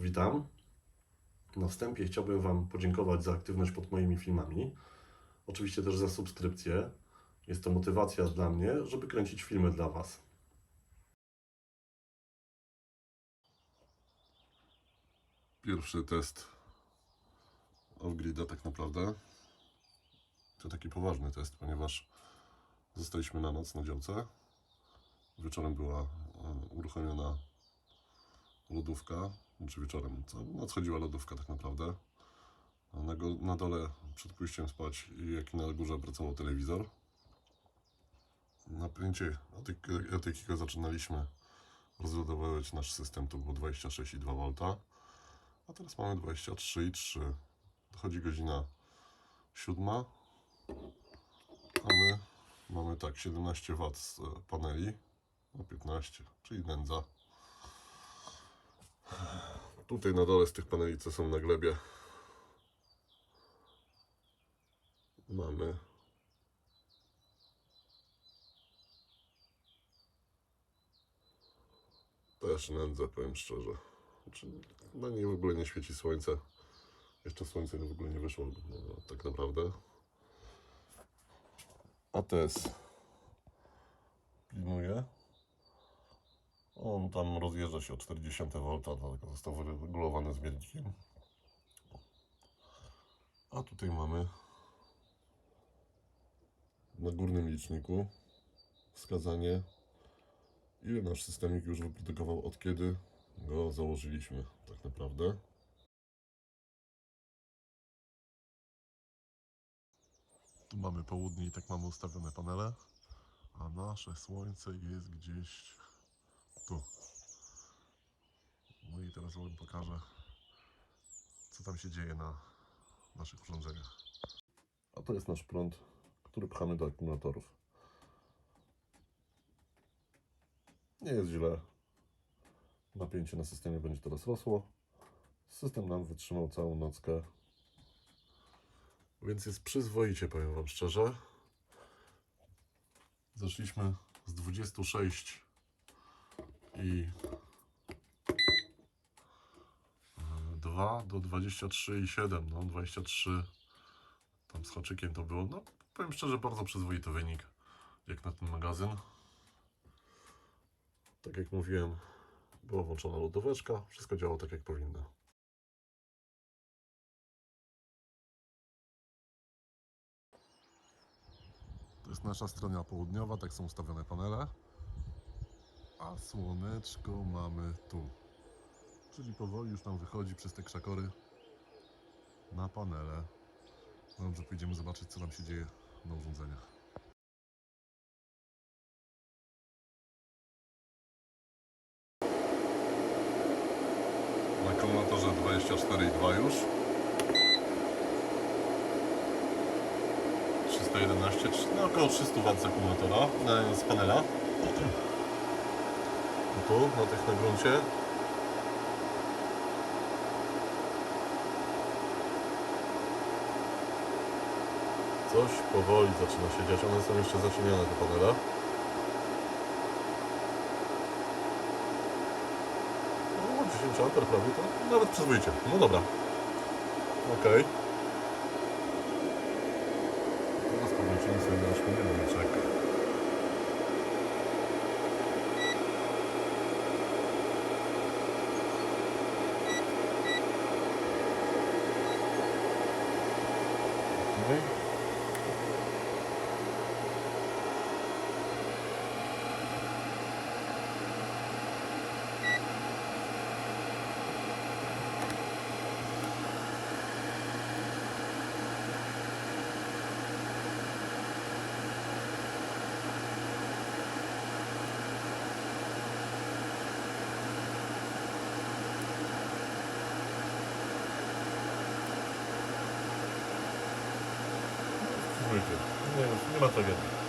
Witam. Na wstępie chciałbym Wam podziękować za aktywność pod moimi filmami. Oczywiście też za subskrypcję. Jest to motywacja dla mnie, żeby kręcić filmy dla Was. Pierwszy test off-grida tak naprawdę. To taki poważny test, ponieważ zostaliśmy na noc na działce. Wieczorem była e, uruchomiona lodówka, czy wieczorem, co nadchodziła lodówka tak naprawdę. Na, go, na dole przed pójściem spać, jak i na górze pracował telewizor. Napięcie, od, od jakiego zaczynaliśmy rozładowywać nasz system, to było 26,2 V. A teraz mamy 23,3. Dochodzi godzina 7. A my mamy tak 17 W z paneli, no 15, czyli nędza. Tutaj na dole z tych paneli, co są na glebie, mamy też nędzę, powiem szczerze. Znaczy, na niej w ogóle nie świeci słońce. Jeszcze słońce w ogóle nie wyszło, no, tak naprawdę. ATS pilnuje. On tam rozjeżdża się o 40 V, dlatego został wyregulowany z miernikiem. A tutaj mamy na górnym liczniku wskazanie, ile nasz systemik już wyprodukował od kiedy go założyliśmy, tak naprawdę. Tu mamy południe i tak mamy ustawione panele, a nasze słońce jest gdzieś tu. No i teraz Wam pokażę, co tam się dzieje na naszych urządzeniach. A to jest nasz prąd, który pchamy do akumulatorów. Nie jest źle. Napięcie na systemie będzie teraz rosło. System nam wytrzymał całą nockę. Więc jest przyzwoicie, powiem Wam szczerze. Zeszliśmy z 26 i 2 do 23,7. No 23 tam z haczykiem to było. No powiem szczerze, bardzo przyzwoity wynik jak na ten magazyn. Tak jak mówiłem, była włączona lodóweczka, wszystko działało tak jak powinno. To jest nasza strona południowa, tak są ustawione panele. A słoneczko mamy tu. Czyli powoli już nam wychodzi przez te krzakory na panele. Dobrze, pójdziemy zobaczyć, co tam się dzieje na urządzeniach. Na akumulatorze 24,2 już. 311, trzy- no około 300 W akumulatora, e, z panela. Tu, na tych na gruncie. Coś powoli zaczyna się dziać. One są jeszcze zacienione te panele. No, 10 amper prawie to nawet przyzwoicie. No dobra. Okej. Teraz podłączymy sobie nasz minioniczek. Okej. Przyzwoicie. Nie, nie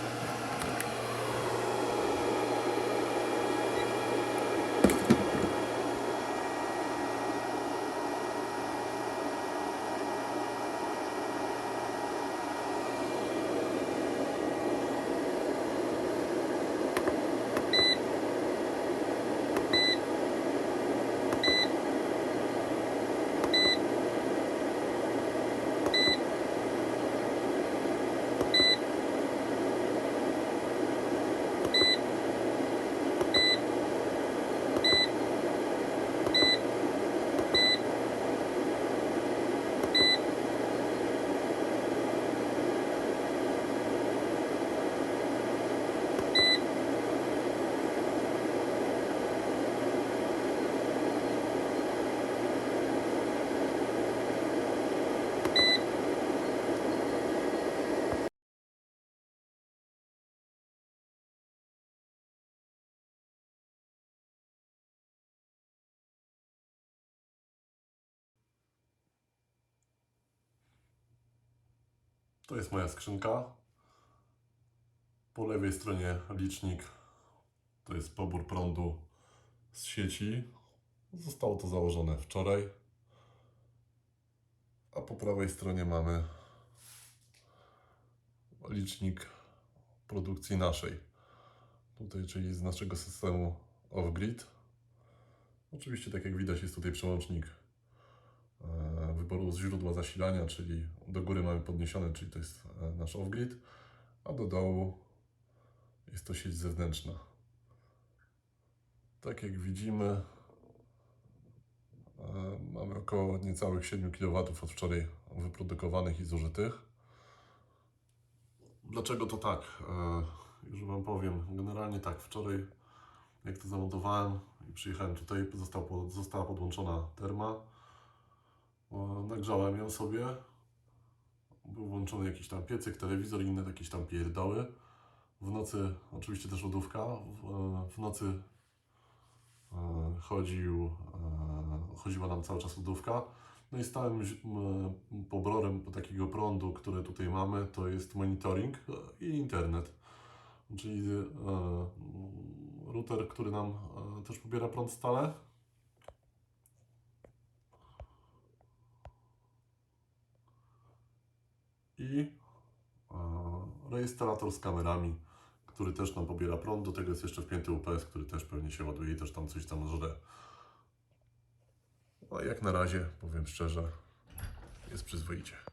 To jest moja skrzynka. Po lewej stronie licznik. To jest pobór prądu z sieci. Zostało to założone wczoraj. A po prawej stronie mamy licznik produkcji naszej. Tutaj, czyli z naszego systemu off-grid. Oczywiście, tak jak widać, jest tutaj przełącznik e, wyboru źródła zasilania, czyli do góry mamy podniesione, czyli to jest e, nasz off-grid, a do dołu jest to sieć zewnętrzna. Tak jak widzimy, e, mamy około niecałych 7 kW od wczoraj wyprodukowanych i zużytych. Dlaczego to tak? Już Wam powiem. Generalnie tak, wczoraj jak to zamontowałem i przyjechałem tutaj, została podłączona terma. Nagrzałem ją sobie. Był włączony jakiś tam piecyk, telewizor i inne jakieś tam pierdoły. W nocy oczywiście też lodówka. W, e, nocy e, chodził, e, chodziła nam cały czas lodówka. No i stałym poborem takiego prądu, który tutaj mamy, to jest monitoring i internet. Czyli router, który nam też pobiera prąd stale. I e, rejestrator z kamerami, który też nam pobiera prąd. Do tego jest jeszcze wpięty UPS, który też pewnie się ładuje i też tam coś tam żre. A jak na razie, powiem szczerze, jest przyzwoicie.